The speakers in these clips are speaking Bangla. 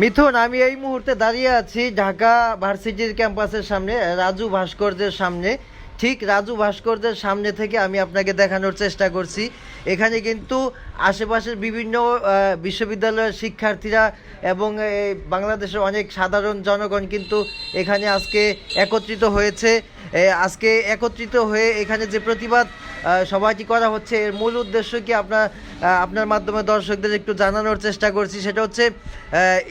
মিথুন, আমি এই মুহূর্তে দাঁড়িয়ে আছি ঢাকা ভার্সিটির ক্যাম্পাসের সামনে, রাজু ভাস্কর্যের সামনে। ঠিক রাজু ভাস্কর্যের সামনে থেকে আমি আপনাকে দেখানোর চেষ্টা করছি। এখানে কিন্তু আশেপাশের বিভিন্ন বিশ্ববিদ্যালয়ের শিক্ষার্থীরা এবং বাংলাদেশের অনেক সাধারণ জনগণ কিন্তু এখানে আজকে একত্রিত হয়েছে। আজকে একত্রিত হয়ে এখানে যে প্রতিবাদ সবাইটি করা হচ্ছে? এর মূল উদ্দেশ্য কি আপনার আপনার মাধ্যমে দর্শকদের একটু জানানোর চেষ্টা করছি, সেটা হচ্ছে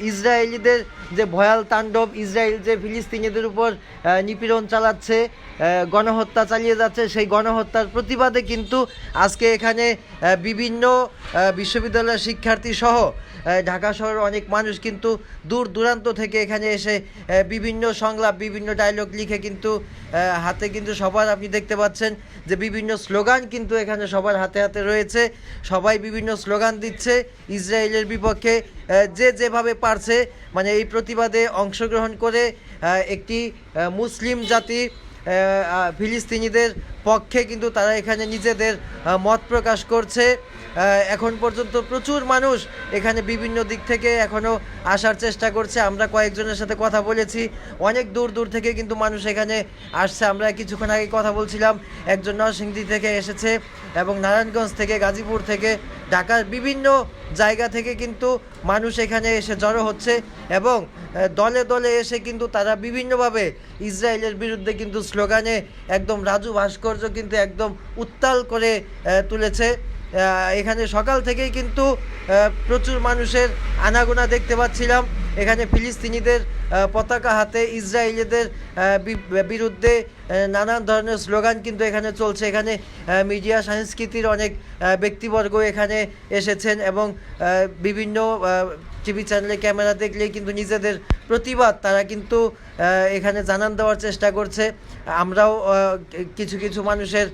ইসরায়েলিদের যে ভয়াল তাণ্ডব, ইসরায়েল যে ফিলিস্তিনিদের উপর নিপীড়ন চালাচ্ছে গণহত্যা চালিয়ে যাচ্ছে, সেই গণহত্যার প্রতিবাদে কিন্তু আজকে এখানে বিভিন্ন বিশ্ববিদ্যালয়ের শিক্ষার্থী সহ ঢাকা শহরের অনেক মানুষ কিন্তু দূর দূরান্ত থেকে এখানে এসে বিভিন্ন সংলাপ, বিভিন্ন ডায়লগ লিখে কিন্তু হাতে কিন্তু সবার আপনি দেখতে পাচ্ছেন যে বিভিন্ন স্লোগান কিন্তু এখানে সবার হাতে হাতে রয়েছে। সবাই বিভিন্ন স্লোগান দিচ্ছে ইসরায়েলের বিপক্ষে। যে যেভাবে পারছে মানে এই প্রতিবাদে অংশগ্রহণ করে একটি মুসলিম জাতি ফিলিস্তিনিদের পক্ষে কিন্তু তারা এখানে নিজেদের মত প্রকাশ করছে। এখন পর্যন্ত প্রচুর মানুষ এখানে বিভিন্ন দিক থেকে এখনও আসার চেষ্টা করছে। আমরা কয়েকজনের সাথে কথা বলেছি। অনেক দূর দূর থেকে কিন্তু মানুষ এখানে আসছে। আমরা কিছুক্ষণ আগে কথা বলছিলাম, একজন নরসিংদী থেকে এসেছে এবং নারায়ণগঞ্জ থেকে, গাজীপুর থেকে, ঢাকার বিভিন্ন জায়গা থেকে কিন্তু মানুষ এখানে এসে জড়ো হচ্ছে এবং দলে দলে এসে কিন্তু তারা বিভিন্নভাবে ইসরায়েলের বিরুদ্ধে কিন্তু স্লোগানে একদম রাজু ভাস্কর্য কিন্তু একদম উত্তাল করে তুলেছে। এখানে সকাল থেকেই কিন্তু প্রচুর মানুষের আনাগোনা দেখতে পাচ্ছিলাম। এখানে ফিলিস্তিনিদের পতাকা হাতে ইসরায়েলিদের বিরুদ্ধে নানান ধরনের স্লোগান কিন্তু এখানে চলছে। এখানে মিডিয়া সংস্কৃতির অনেক ব্যক্তিবর্গ এখানে এসেছেন এবং বিভিন্ন টিভি চ্যানেলে ক্যামেরা দেখলেই কিন্তু নিজেদের প্রতিবাদ তারা কিন্তু এখানে জানান দেওয়ার চেষ্টা করছে। আমরাও কিছু কিছু মানুষের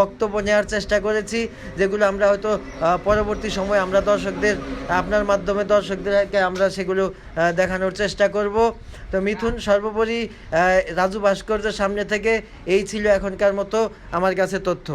বক্তব্য নেওয়ার চেষ্টা করেছি, যেগুলো আমরা হয়তো পরবর্তী সময় আমরা দর্শকদের, আপনার মাধ্যমে দর্শকদেরকে আমরা সেগুলো দেখানোর চেষ্টা করব। তো মিথুন, সর্বোপরি রাজু ভাস্কর্যের সামনে থেকে এই ছিল এখনকার মতো আমার কাছে তথ্য।